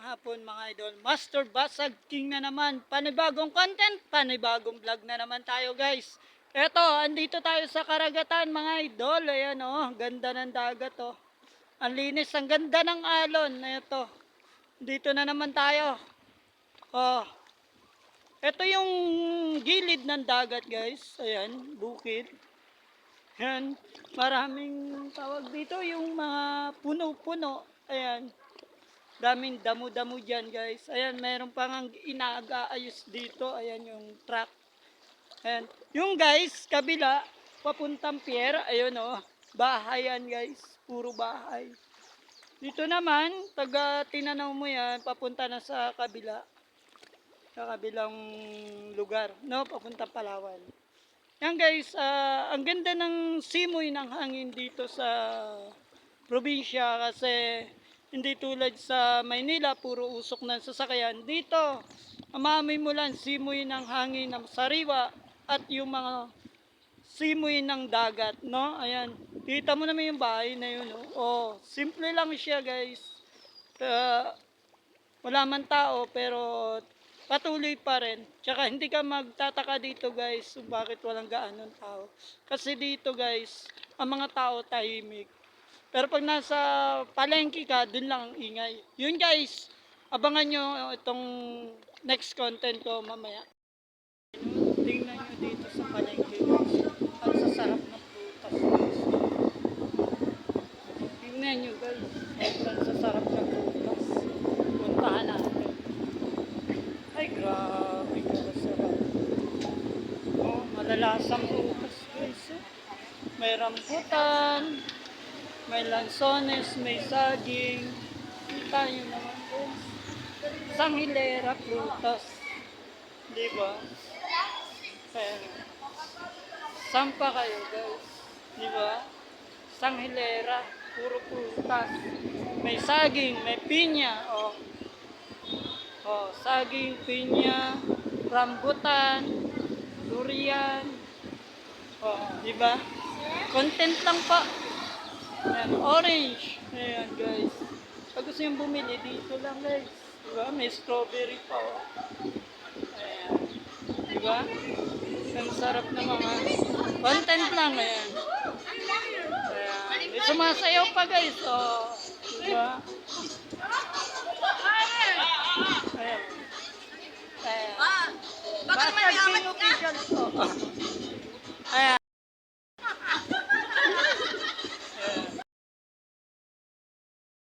hapon mga idol. Master Basag King na naman. Panibagong content, panibagong vlog na naman tayo guys. Eto, andito tayo sa karagatan mga idol. Ayan oh, ganda ng dagat oh. Ang linis, ang ganda ng alon. Eto, dito na naman tayo. Oh, ito yung gilid ng dagat guys. Ayan, bukid. Ayan, maraming tawag dito yung mga puno-puno. Ayan, daming damo-damo dyan guys. Ayan, meron pang ang inaagaayos dito. Ayan yung truck. Ayan. Yung guys, kabila, papuntang pier. Ayun oh, bahay yan guys. Puro bahay. Dito naman, taga tinanaw mo yan, papunta na sa kabila. Sa kabilang lugar. No, papunta Palawan. Yan guys, ah, ang ganda ng simoy ng hangin dito sa probinsya kasi hindi tulad sa Maynila, puro usok ng sasakyan. Dito, amamoy mo lang simoy ng hangin ng sariwa at yung mga simoy ng dagat, no? Ayan, kita mo naman yung bahay na yun, no? Oh, simple lang siya guys. Ah, wala man tao pero patuloy pa rin. Tsaka hindi ka magtataka dito guys kung bakit walang gaanong tao. Kasi dito guys, ang mga tao tahimik. Pero pag nasa palengke ka, dun lang ang ingay. Yun guys, abangan nyo itong next content ko mamaya. Tingnan nyo dito sa palengke guys. Ang sasarap ng prutas guys. Tingnan nyo guys. Ang sasarap ng prutas. Puntahan natin. Ay, grabe ka sarap. Oh, malalasang prutas guys. Oh. May rambutan, may lansones, may saging. Kita nyo naman guys. Isang hilera prutas. Di ba? Kaya, sampa kayo guys. Di ba? Isang hilera, puro prutas. May saging, may pinya. Oh, Oh, saging, pinya, rambutan, durian. Oh, di ba? Content lang pa. Ayan, orange. Ayan, guys. Pag gusto yung bumili, dito lang, guys. Diba? May strawberry pa, oh. Ayan. Diba? Ang sarap na mga content lang, ayan. Ayan. May sumasayaw pa, guys, oh. Diba? Ayan. Ayan. Ah, baka may amat ka. Baka.